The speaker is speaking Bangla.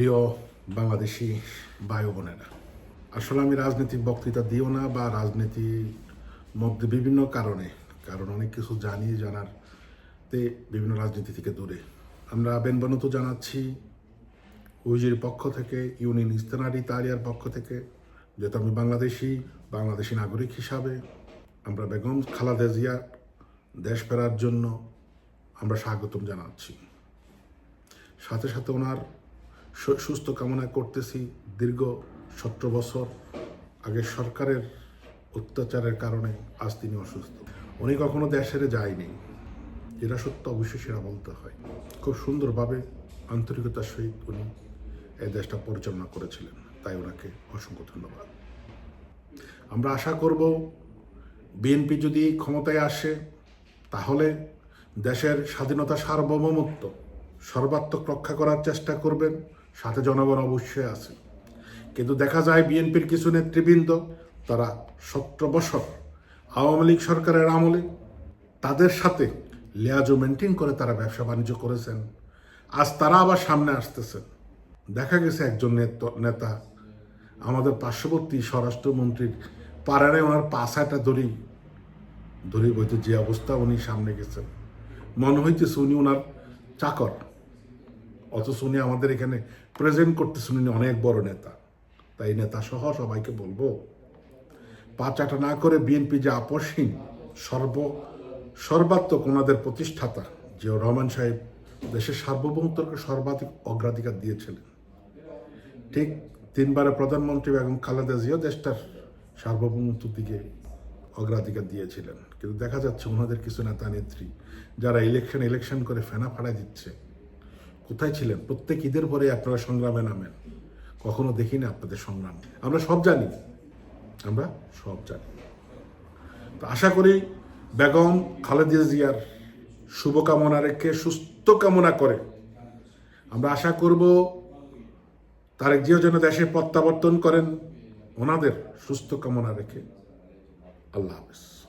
প্রিয় বাংলাদেশি ভাই বোনেরা, আসলে আমি রাজনৈতিক বক্তৃতা দিও না বা রাজনীতির মধ্যে বিভিন্ন কারণে, কারণ অনেক কিছু জানি, জানার তে বিভিন্ন রাজনীতি থেকে দূরে। আমরা বেনবানত জানাচ্ছি উইজির পক্ষ থেকে, ইউনিয়ন ইস্তানারি তারিয়ার পক্ষ থেকে, যেহেতু আমি বাংলাদেশি বাংলাদেশি নাগরিক হিসাবে, আমরা বেগম খালাদা জিয়া দেশ ফেরার জন্য আমরা স্বাগতম জানাচ্ছি। সাথে সাথে ওনার সুস্থ কামনা করতেছি দীর্ঘ সতেরো বছর আগে সরকারের অত্যাচারের কারণে আজ তিনি অসুস্থ। উনি কখনো দেশের যায়নি। যেটা সত্য অবশ্যই সেটা বলতে হয়। খুব সুন্দরভাবে আন্তরিকতার সহিত উনি এই দেশটা পরিচালনা করেছিলেন। তাই ওনাকে অসংখ্য ধন্যবাদ। আমরা আশা করব বিএনপি যদি ক্ষমতায় আসে, তাহলে দেশের স্বাধীনতা সার্বভৌমত্ব সর্বাত্মক রক্ষা করার চেষ্টা করবেন। সাথে জনগণ অবশ্যই আছে। কিন্তু দেখা যায় বিএনপির কিছু নেতৃবৃন্দ, তারা সতেরো বছর আওয়ামী লীগ সরকারের আমলে তাদের সাথে লিয়াজো মেনটেন করে তারা ব্যবসা বাণিজ্য করেছেন। আজ তারা আবার সামনে আসতেছেন। দেখা গেছে একজন নেত- আমাদের পার্শ্ববর্তী স্বরাষ্ট্রমন্ত্রীর পাড়ায় ওনার পাশাটা ধরি ধরে বইতে যে অবস্থা উনি সামনে গেছেন। মনে হইতেছে উনি ওনার চাকর। অথচ উনি আমাদের এখানে প্রেজেন্ট করতেছেন উনি অনেক বড় নেতা। তাই নেতা সহ সবাইকে বলব পাচাটা না করে বিএনপি যে আপসহীন, সর্ব, সর্বাত্মক ওনাদের প্রতিষ্ঠাতা যে রহমান সাহেব, দেশের সার্বভৌমত্বকে সর্বাধিক অগ্রাধিকার দিয়েছিলেন ঠিক তিনবারের প্রধানমন্ত্রী এবং খালেদা জিয়া দেশটার সার্বভৌমত্বের দিকে অগ্রাধিকার দিয়েছিলেন। কিন্তু দেখা যাচ্ছে ওনাদের কিছু নেতা নেত্রী যারা ইলেকশন ইলেকশন করে ফেনা ফাড়া দিচ্ছে কোথায় ছিলেন? প্রত্যেক ঈদের পরে আপনারা সংগ্রামে নামেন। কখনো দেখি না আপনাদের সংগ্রাম। আমরা সব জানি। আমরা সব জানি। তো আশা করি বেগম খালেদা জিয়ার শুভকামনা রেখে, সুস্থ কামনা করে আমরা আশা করব তারেক জিয়া যেন দেশে প্রত্যাবর্তন করেন, ওনাদের সুস্থ কামনা রেখে। আল্লাহ হাফেজ।